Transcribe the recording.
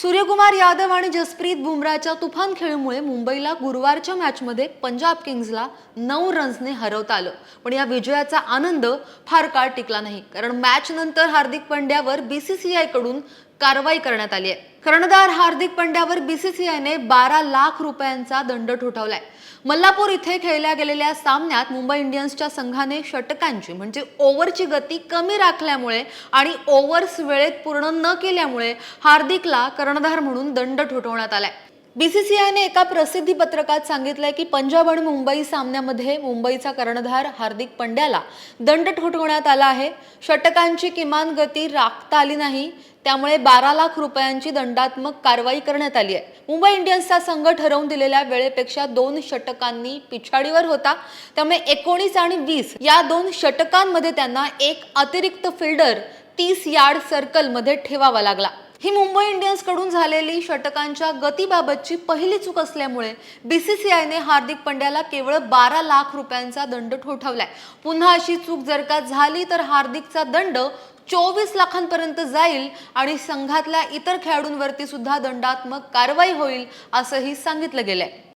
सूर्यकुमार यादव आणि जसप्रीत बुमराच्या तुफान खेळीमुळे मुंबईला गुरुवारच्या मॅचमध्ये पंजाब किंग्जला नऊ रन्सने हरवता आलं. पण या विजयाचा आनंद फार काळ टिकला नाही. कारण मॅच नंतर हार्दिक पंड्यावर बीसीसीआयकडून कारवाई करण्यात आली आहे. कर्णधार हार्दिक पंड्यावर बीसीसीआयने बारा लाख रुपयांचा दंड ठोठावलाय. मल्लापूर इथे खेळल्या गेलेल्या सामन्यात मुंबई इंडियन्सच्या संघाने षटकांची म्हणजे ओव्हरची गती कमी राखल्यामुळे आणि ओव्हर्स वेळेत पूर्ण न केल्यामुळे हार्दिकला कर्णधार म्हणून दंड ठोठवण्यात आलाय. बीसीसीआयने एका प्रसिद्धी पत्रकात सांगितलंय की पंजाब आणि मुंबई सामन्यामध्ये मुंबईचा कर्णधार हार्दिक पंड्याला दंड ठोठवण्यात आला आहे. षटकांची किमान गती राखता आली नाही. त्यामुळे बारा लाख रुपयांची दंडात्मक कारवाई करण्यात आली आहे. मुंबई इंडियन्सचा संघ ठरवून दिलेल्या वेळेपेक्षा दोन षटकांनी पिछाडीवर होता. त्यामुळे एकोणीस आणि वीस या दोन षटकांमध्ये त्यांना एक अतिरिक्त फिल्डर तीस यार्ड सर्कलमध्ये ठेवावा लागला. ही मुंबई इंडियन्सकडून झालेली षटकांच्या गतीबाबतची पहिली चूक असल्यामुळे बीसीसीआयने हार्दिक पंड्याला केवळ बारा लाख रुपयांचा दंड ठोठावलाय. पुन्हा अशी चूक जर का झाली तर हार्दिकचा दंड चोवीस लाखांपर्यंत जाईल आणि संघातल्या इतर खेळाडूंवरती सुद्धा दंडात्मक कारवाई होईल असंही सांगितलं गेलंय.